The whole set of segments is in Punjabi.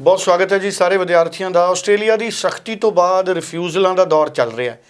ਬਹੁਤ ਸਵਾਗਤ ਹੈ ਜੀ ਸਾਰੇ ਵਿਦਿਆਰਥੀਆਂ ਦਾ। ਆਸਟ੍ਰੇਲੀਆ ਦੀ ਸਖਤੀ ਤੋਂ ਬਾਅਦ ਰਿਫਿਊਜ਼ਲਾਂ ਦਾ ਦੌਰ ਚੱਲ ਰਿਹਾ ਹੈ।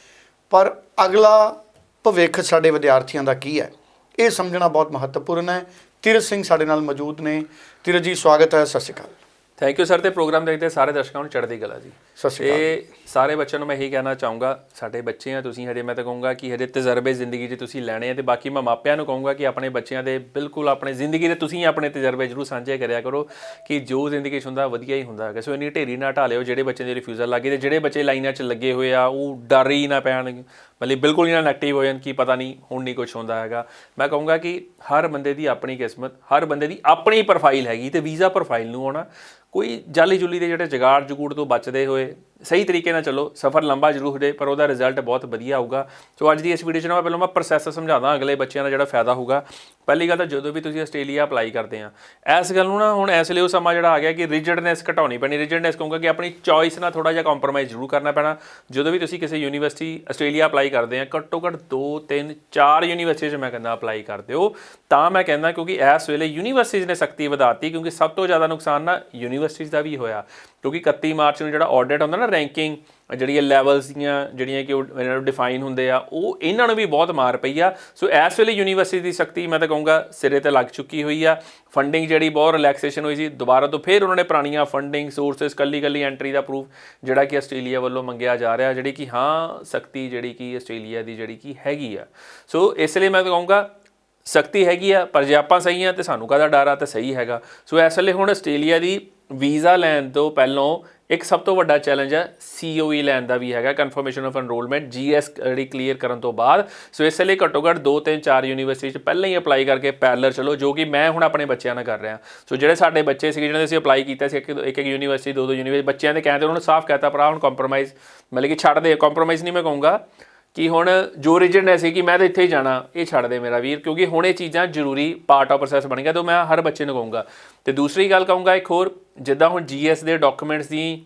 ਪਰ ਅਗਲਾ ਭਵਿੱਖ ਸਾਡੇ ਵਿਦਿਆਰਥੀਆਂ ਦਾ ਕੀ ਹੈ? ਇਹ ਸਮਝਣਾ ਬਹੁਤ ਮਹੱਤਵਪੂਰਨ ਹੈ। ਤਿਰਤ ਸਿੰਘ ਸਾਡੇ ਨਾਲ ਮੌਜੂਦ ਨੇ। ਤਿਰਤ ਜੀ, ਸਵਾਗਤ ਹੈ। ਸਤਿ ਸ਼੍ਰੀ ਅਕਾਲ। ਥੈਂਕ ਯੂ ਸਰ ਤੇ ਪ੍ਰੋਗਰਾਮ ਦੇਖਦੇ ਸਾਰੇ ਦਰਸ਼ਕਾਂ ਨੂੰ ਚੜ੍ਹਦੀ ਕਲਾ ਜੀ। ਸਤਿ ਸ਼੍ਰੀ ਅਕਾਲ ਤੇ ਸਾਰੇ ਬੱਚਿਆਂ ਨੂੰ ਮੈਂ ਇਹੀ ਕਹਿਣਾ ਚਾਹੂੰਗਾ ਸਾਡੇ ਬੱਚੇ ਆ ਤੁਸੀਂ ਹਜੇ ਮੈਂ ਤਾਂ ਕਹੂੰਗਾ ਕਿ ਹਜੇ ਤਜਰਬੇ ਜ਼ਿੰਦਗੀ 'ਚ ਤੁਸੀਂ ਲੈਣੇ ਆ ਤੇ ਬਾਕੀ ਮੈਂ ਮਾਪਿਆਂ ਨੂੰ ਕਹੂੰਗਾ ਕਿ ਆਪਣੇ ਬੱਚਿਆਂ ਦੇ ਬਿਲਕੁਲ ਆਪਣੇ ਜ਼ਿੰਦਗੀ ਦੇ ਤੁਸੀਂ ਆਪਣੇ ਤਜਰਬੇ ਜ਼ਰੂਰ ਸਾਂਝੇ ਕਰਿਆ ਕਰੋ ਕਿ ਜੋ ਜ਼ਿੰਦਗੀ 'ਚ ਹੁੰਦਾ ਵਧੀਆ ਹੀ ਹੁੰਦਾ ਹੈ ਸੋ ਇੰਨੀ ਢੇਰੀ ਨਾ ਢਾ ਲਿਓ ਜਿਹੜੇ ਬੱਚੇ ਦੇ ਰਿਫਿਊਜ਼ਲ ਲੱਗੇ ਤੇ ਜਿਹੜੇ ਬੱਚੇ ਲਾਈਨਾਂ 'ਚ ਲੱਗੇ ਹੋਏ ਆ ਉਹ ਡਰ ਹੀ ਨਾ ਪੈਣ। ਮਤਲਬ ਬਿਲਕੁਲ ਹੀ ਨਾ ਨੈਗੇਟਿਵ ਹੋ ਜਾਣ ਕਿ ਪਤਾ ਨਹੀਂ, ਹੁਣ ਨਹੀਂ ਕੁਝ ਹੁੰਦਾ ਹੈਗਾ। ਮੈਂ ਕਹੂੰਗਾ ਕਿ ਹਰ ਬੰਦੇ ਦੀ ਆਪਣੀ ਕਿਸਮਤ, ਹਰ ਬੰਦੇ ਦੀ ਆਪਣੀ ਪ੍ਰੋਫਾਈਲ ਹੈਗੀ ਤੇ ਵੀਜ਼ਾ ਪ੍ਰੋਫਾਈਲ ਨੂੰ ਆਉਣਾ। ਕੋਈ ਜਾਲੀ ਜੁਲੀ ਦੇ ਜਿਹੜੇ ਜਗਾੜ ਜਗੂੜ ਤੋਂ ਬਚਦੇ ਹੋਏ ਸਹੀ ਤਰੀਕੇ ਨਾਲ ਚੱਲੋ, ਸਫ਼ਰ ਲੰਬਾ ਜ਼ਰੂਰ ਹੋ ਜਾਏ ਪਰ ਉਹਦਾ ਰਿਜ਼ਲਟ ਬਹੁਤ ਵਧੀਆ ਆਊਗਾ। ਸੋ ਅੱਜ ਦੀ ਇਸ ਵੀਡੀਓ 'ਚ ਨਾ ਮੈਂ ਪਹਿਲਾਂ ਮੈਂ ਪ੍ਰੋਸੈਸ ਸਮਝਾਦਾ ਅਗਲੇ ਬੱਚਿਆਂ ਦਾ ਜਿਹੜਾ ਫਾਇਦਾ ਹੋਊਗਾ। ਪਹਿਲੀ ਗੱਲ ਤਾਂ ਜਦੋਂ ਵੀ ਤੁਸੀਂ ਆਸਟ੍ਰੇਲੀਆ ਅਪਲਾਈ ਕਰਦੇ ਆ, ਇਸ ਗੱਲ ਨੂੰ ਨਾ ਹੁਣ ਇਸ ਲਈ ਉਹ ਸਮਾਂ ਜਿਹੜਾ ਆ ਗਿਆ ਕਿ ਰਿਜਿਡਨੈਸ ਘਟਾਉਣੀ ਪੈਣੀ। ਰਿਜਿਡਨੈਸ ਕਹੂੰਗਾ ਕਿ ਆਪਣੀ ਚੋਇਸ ਨਾਲ ਥੋੜਾ ਜਿਹਾ ਕੰਪਰੋਮਾਈਜ਼ ਜ਼ਰੂਰ ਕਰਨਾ ਪੈਣਾ। ਜਦੋਂ ਵੀ ਤੁਸੀਂ ਕਿਸੇ ਯੂਨੀਵਰਸਿਟੀ ਆਸਟ੍ਰੇਲੀਆ ਅਪਲਾਈ ਕਰਦੇ ਆ ਘੱਟੋ ਘੱਟ 2 3 4 ਯੂਨੀਵਰਸਿਟੀ 'ਚ ਮੈਂ ਕਹਿੰਦਾ ਅਪਲਾਈ ਕਰਦੇ ਹੋ ਤਾਂ ਮੈਂ ਕਹਿੰਦਾ ਕਿਉਂਕਿ ਇਸ ਵੇਲੇ ਯੂਨੀਵਰਸਿਟੀਜ਼ ਨੇ ਸਖਤੀ ਵਧਾਤੀ ਕਿਉਂਕਿ ਸਭ ਤੋਂ ਜ਼ਿਆਦਾ ਨੁਕਸਾਨ ਨਾ ਯੂਨੀਵਰਸਿਟੀਜ਼ ਦਾ ਵੀ ਹੋਇਆ। ਕਿਉਂਕਿ 31 ਮਾਰਚ ਨੂੰ ਜਿਹੜਾ ਆਡਿਟ ਹੁੰਦਾ ਨਾ ਰੈਂਕਿੰਗ ਜਿਹੜੀਆਂ ਲੈਵਲਸ ਦੀਆਂ ਜਿਹੜੀਆਂ ਕਿ ਉਹ ਇਹਨਾਂ ਨੂੰ ਡਿਫਾਈਨ ਹੁੰਦੇ ਆ, ਉਹ ਇਹਨਾਂ ਨੂੰ ਵੀ ਬਹੁਤ ਮਾਰ ਪਈ ਆ। ਸੋ ਇਸ ਵੇਲੇ ਯੂਨੀਵਰਸਿਟੀ ਦੀ ਸਖਤੀ ਮੈਂ ਤਾਂ ਕਹੂੰਗਾ ਸਿਰੇ ਤੇ ਲੱਗ ਚੁੱਕੀ ਹੋਈ ਆ। ਫੰਡਿੰਗ ਜਿਹੜੀ ਬਹੁਤ ਰਿਲੈਕਸੇਸ਼ਨ ਹੋਈ ਸੀ, ਦੁਬਾਰਾ ਤੋਂ ਫਿਰ ਉਹਨਾਂ ਨੇ ਪੁਰਾਣੀਆਂ ਫੰਡਿੰਗ ਸੋਰਸਸ ਕੱਲੀ ਕੱਲੀ ਐਂਟਰੀ ਦਾ ਪ੍ਰੂਫ ਜਿਹੜਾ ਕਿ ਆਸਟ੍ਰੇਲੀਆ ਵੱਲੋਂ ਮੰਗਿਆ ਜਾ ਰਿਹਾ, ਜਿਹੜੀ ਕਿ ਹਾਂ ਸਖਤੀ ਜਿਹੜੀ ਕਿ ਆਸਟ੍ਰੇਲੀਆ ਦੀ ਜਿਹੜੀ ਕਿ ਹੈਗੀ ਆ। ਸੋ ਇਸ ਲਈ ਮੈਂ ਤਾਂ ਕਹੂੰਗਾ ਸਖਤੀ ਹੈਗੀ ਆ, ਪਰ ਜੇ ਆਪਾਂ ਸਹੀ ਆ ਤੇ ਸਾਨੂੰ ਕਾਹਦਾ ਡਰ ਆ, ਤੇ ਸਹੀ ਹੈਗਾ। ਸੋ ਇਸ ਵੇਲੇ ਹੁਣ ਆਸਟ੍ਰੇਲੀਆ ਦੀ ਵੀਜ਼ਾ ਲੈਣ ਤੋਂ ਪਹਿਲਾਂ ਇੱਕ ਸਭ ਤੋਂ ਵੱਡਾ ਚੈਲੰਜ ਹੈ COE ਲੈਣ ਦਾ ਵੀ ਹੈਗਾ ਕਨਫਰਮੇਸ਼ਨ ਆਫ ਐਨਰੋਲਮੈਂਟ GS ਜਿਹੜੀ ਕਲੀਅਰ ਕਰਨ ਤੋਂ ਬਾਅਦ। ਸੋ ਇਸ ਲਈ ਘੱਟੋ ਘੱਟ 2 3 4 ਯੂਨੀਵਰਸਿਟੀ ਚ ਪਹਿਲਾਂ ਹੀ ਅਪਲਾਈ ਕਰਕੇ ਪੈਰਲਰ ਚਲੋ, ਜੋ ਕਿ ਮੈਂ ਹੁਣ ਆਪਣੇ ਬੱਚਿਆਂ ਨਾਲ ਕਰ ਰਿਹਾ। ਸੋ ਜਿਹੜੇ ਸਾਡੇ ਬੱਚੇ ਸੀਗੇ ਜਿਹਨਾਂ ਦੇ ਅਸੀਂ ਅਪਲਾਈ ਕੀਤਾ ਸੀ ਇੱਕ ਇੱਕ ਯੂਨੀਵਰਸਿਟੀ ਦੋ ਦੋ ਯੂਨੀਵਰਸਿਟੀ ਬੱਚਿਆਂ ਦੇ ਕਹਿੰਦੇ ਉਹਨਾਂ ਨੂੰ ਸਾਫ਼ ਕਹਿਤਾ, ਭਰਾ, ਹੁਣ ਕੰਪਰੋਮਾਈਜ਼ ਮਤਲਬ ਕਿ ਛੱਡ ਦੇ ਕੰਪਰੋਮਾਈਜ਼ ਨਹੀਂ ਮੈਂ ਕਹੂੰਗਾ। ਕਿ ਹੁਣ ਜੋ ਰੀਜਨ ਸੀ ਕਿ ਮੈਂ ਤਾਂ ਇੱਥੇ ਹੀ ਜਾਣਾ, ਇਹ ਛੱਡ ਦੇ ਮੇਰਾ ਵੀਰ, ਕਿਉਂਕਿ ਹੁਣ ਇਹ ਚੀਜ਼ਾਂ ਜ਼ਰੂਰੀ ਪਾਰਟ ਆਫ ਪ੍ਰੋਸੈਸ ਬਣ ਗਿਆ, ਤਾਂ ਮੈਂ ਹਰ ਬੱਚੇ ਨੂੰ ਕਹੂੰਗਾ। ਤੇ ਦੂਸਰੀ ਗੱਲ ਕਹੂੰਗਾ ਇੱਕ ਹੋਰ, ਜਿੱਦਾਂ ਹੁਣ ਜੀਐਸ ਦੇ ਡਾਕੂਮੈਂਟਸ ਦੀ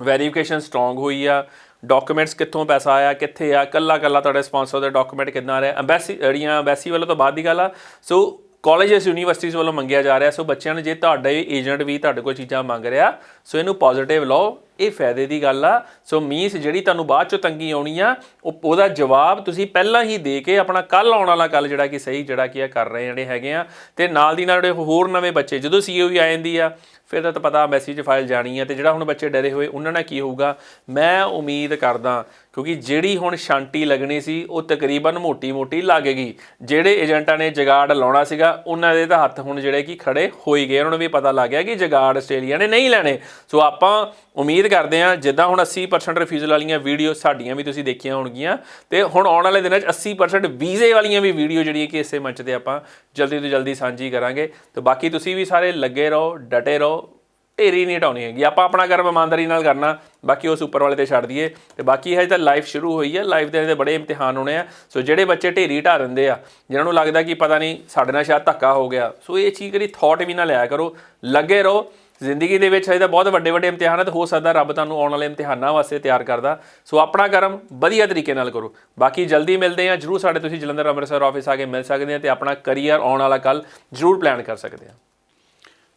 ਵੈਰੀਫਿਕੇਸ਼ਨ ਸਟਰੋਂਗ ਹੋਈ ਆ ਡਾਕੂਮੈਂਟਸ ਕਿੱਥੋਂ ਪੈਸਾ ਆਇਆ, ਕਿੱਥੇ ਆ, ਕੱਲਾ ਕੱਲਾ ਤੁਹਾਡੇ ਸਪਾਂਸਰ ਦਾ ਡਾਕੂਮੈਂਟ ਕਿੰਨਾ ਆ ਰਿਹਾ ਐਮਬੈਸੀ ਜਿਹੜੀਆਂ ਐਮਬੈਸੀ ਵੱਲੋਂ ਤੋਂ ਬਾਅਦ ਦੀ ਗੱਲ ਆ, ਸੋ ਕਾਲਜਸ ਯੂਨੀਵਰਸਿਟੀਜ਼ ਵੱਲੋਂ ਮੰਗਿਆ ਜਾ ਰਿਹਾ, ਸੋ ਬੱਚਿਆਂ ਨੂੰ ਜੇ ਤੁਹਾਡਾ ਏਜੰਟ ਵੀ ਤੁਹਾਡੇ ਕੋਲ ਚੀਜ਼ਾਂ ਮੰਗ ਰਿਹਾ, ਸੋ ਇਹਨੂੰ ਪੋਜ਼ਿਟਿਵ ਲਓ ਇਹ ਫਾਇਦੇ ਦੀ ਗੱਲ ਆ। ਸੋ ਮੀਸ ਜਿਹੜੀ ਤੁਹਾਨੂੰ ਬਾਅਦ ਚੋਂ ਤੰਗੀ ਆਉਣੀ ਆ, ਉਹ ਉਹਦਾ ਜਵਾਬ ਤੁਸੀਂ ਪਹਿਲਾਂ ਹੀ ਦੇ ਕੇ ਆਪਣਾ ਕੱਲ ਆਉਣ ਵਾਲਾ ਕੱਲ ਜਿਹੜਾ ਕਿ ਸਹੀ ਜਿਹੜਾ ਕੀ ਆ ਕਰ ਰਹੇ ਜਿਹੜੇ ਹੈਗੇ ਆ। ਤੇ ਨਾਲ ਦੀ ਨਾਲ ਜਿਹੜੇ ਹੋਰ ਨਵੇਂ ਬੱਚੇ, ਜਦੋਂ ਸੀਓਈ ਆ ਜਾਂਦੀ ਆ, ਫਿਰ ਤਾਂ ਪਤਾ ਮੈਸੇਜ ਫਾਈਲ ਜਾਣੀ ਆ ਤੇ ਜਿਹੜਾ ਹੁਣ ਬੱਚੇ ਡਰੇ ਹੋਏ, ਉਹਨਾਂ ਨਾਲ ਕੀ ਹੋਊਗਾ? ਮੈਂ ਉਮੀਦ ਕਰਦਾ ਕਿਉਂਕਿ ਜਿਹੜੀ ਹੁਣ ਸ਼ਾਂਤੀ ਲੱਗਣੀ ਸੀ, ਉਹ ਤਕਰੀਬਨ ਮੋਟੀ-ਮੋਟੀ ਲੱਗ ਗਈ ਜਿਹੜੇ ਏਜੰਟਾਂ ਨੇ ਜਗਾੜ ਲਾਉਣਾ ਸੀਗਾ, ਉਹਨਾਂ ਦੇ ਤਾਂ ਹੱਥ ਹੁਣ ਜਿਹੜੇ ਕਿ ਖੜੇ ਹੋਈ ਗਏ ਉਹਨਾਂ ਨੂੰ ਵੀ ਪਤਾ ਲੱਗ ਗਿਆ ਕਿ ਜਗਾੜ ਆਸਟ੍ਰੇਲੀਆ ਨੇ ਨਹੀਂ ਲੈਣੇ। ਸੋ ਆਪਾਂ ਉਮੀਦ ਕਰਦੇ ਹਾਂ, ਜਿੱਦਾਂ ਹੁਣ 80% ਰਿਫਿਊਜ਼ਲ ਵਾਲੀਆਂ ਵੀਡੀਓ ਸਾਡੀਆਂ ਵੀ ਤੁਸੀਂ ਦੇਖੀਆਂ ਹੋਣਗੀਆਂ, ਤੇ ਹੁਣ ਆਉਣ ਵਾਲੇ ਦਿਨਾਂ 'ਚ 80% ਵੀਜ਼ੇ ਵਾਲੀਆਂ ਵੀ ਵੀਡੀਓ ਜਿਹੜੀਆਂ ਕਿ ਇਸੇ ਮੰਚ ਤੇ ਆਪਾਂ ਜਲਦੀ ਤੋਂ ਜਲਦੀ ਸਾਂਝੀ ਕਰਾਂਗੇ। ਤੇ ਬਾਕੀ ਤੁਸੀਂ ਵੀ ਸਾਰੇ ਲੱਗੇ ਰਹੋ, ਡਟੇ ਰਹੋ, ਢੇਰੀ ਨਹੀਂ ਹਟਾਉਣੀ ਹੈਗੀ। ਆਪਾਂ ਆਪਣਾ ਕਰਮ ਇਮਾਨਦਾਰੀ ਨਾਲ ਕਰਨਾ। ਬਾਕੀ ਉਸ ਉੱਪਰ ਵਾਲੇ ਤੇ ਛੱਡ ਦਈਏ। ਤੇ ਬਾਕੀ ਹਜੇ ਤਾਂ ਲਾਈਫ ਸ਼ੁਰੂ ਹੋਈ ਹੈ ਲਾਈਫ ਦੇ ਤੇ ਬੜੇ ਇਮਤਿਹਾਨ ਹੋਣੇ ਆ। ਸੋ ਜਿਹੜੇ ਬੱਚੇ ਢੇਰੀ ਢਾ ਦਿੰਦੇ ਆ ਜਿਹਨਾਂ ਨੂੰ ਲੱਗਦਾ ਕਿ ਪਤਾ ਨਹੀਂ ਸਾਡੇ ਨਾਲ ਸ਼ਾਇਦ ਧੱਕਾ ਹੋ ਗਿਆ। ਸੋ ਇਹ ਚੀਜ਼ ਕਦੀ ਥਾਟ ਵੀ ਨਾ ਲਿਆ ਕਰੋ। ਲੱਗੇ ਰਹੋ। ਜ਼ਿੰਦਗੀ ਦੇ ਵਿੱਚ ਹਜੇ ਤਾਂ ਬਹੁਤ ਵੱਡੇ ਵੱਡੇ ਇਮਤਿਹਾਨ ਆ ਤੇ ਹੋ ਸਕਦਾ ਰੱਬ ਤੁਹਾਨੂੰ ਆਉਣ ਵਾਲੇ ਇਮਤਿਹਾਨਾਂ ਵਾਸਤੇ ਤਿਆਰ ਕਰਦਾ। ਸੋ ਆਪਣਾ ਕਰਮ ਵਧੀਆ ਤਰੀਕੇ ਨਾਲ ਕਰੋ। ਬਾਕੀ ਜਲਦੀ ਮਿਲਦੇ ਆ ਜਰੂਰ ਸਾਡੇ ਤੁਸੀਂ ਜਲੰਧਰ ਅੰਮ੍ਰਿਤਸਰ ਆਫਿਸ ਆ ਕੇ ਮਿਲ ਸਕਦੇ ਆ ਤੇ ਆਪਣਾ ਕਰੀਅਰ ਆਉਣ ਵਾਲਾ ਕੱਲ ਜਰੂਰ ਪਲਾਨ ਕਰ ਸਕਦੇ ਆ।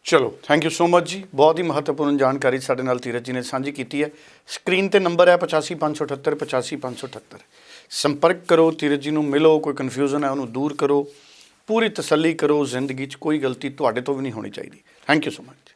ਚਲੋ ਥੈਂਕ ਯੂ ਸੋ ਮਚ ਜੀ। ਬਹੁਤ ਹੀ ਮਹੱਤਵਪੂਰਨ ਜਾਣਕਾਰੀ ਸਾਡੇ ਨਾਲ ਧੀਰਜ ਜੀ ਨੇ ਸਾਂਝੀ ਕੀਤੀ ਹੈ। ਸਕਰੀਨ ਤੇ ਨੰਬਰ ਹੈ 85578 85578 ਸੰਪਰਕ ਕਰੋ, ਧੀਰਜ ਜੀ ਨੂੰ ਮਿਲੋ, ਕੋਈ ਕਨਫਿਊਜ਼ਨ ਹੈ, ਉਹਨੂੰ ਦੂਰ ਕਰੋ। ਪੂਰੀ ਤਸੱਲੀ ਕਰੋ, ਜ਼ਿੰਦਗੀ 'ਚ ਕੋਈ ਗਲਤੀ ਤੁਹਾਡੇ ਤੋਂ ਵੀ ਨਹੀਂ ਹੋਣੀ ਚਾਹੀਦੀ। Thank you so much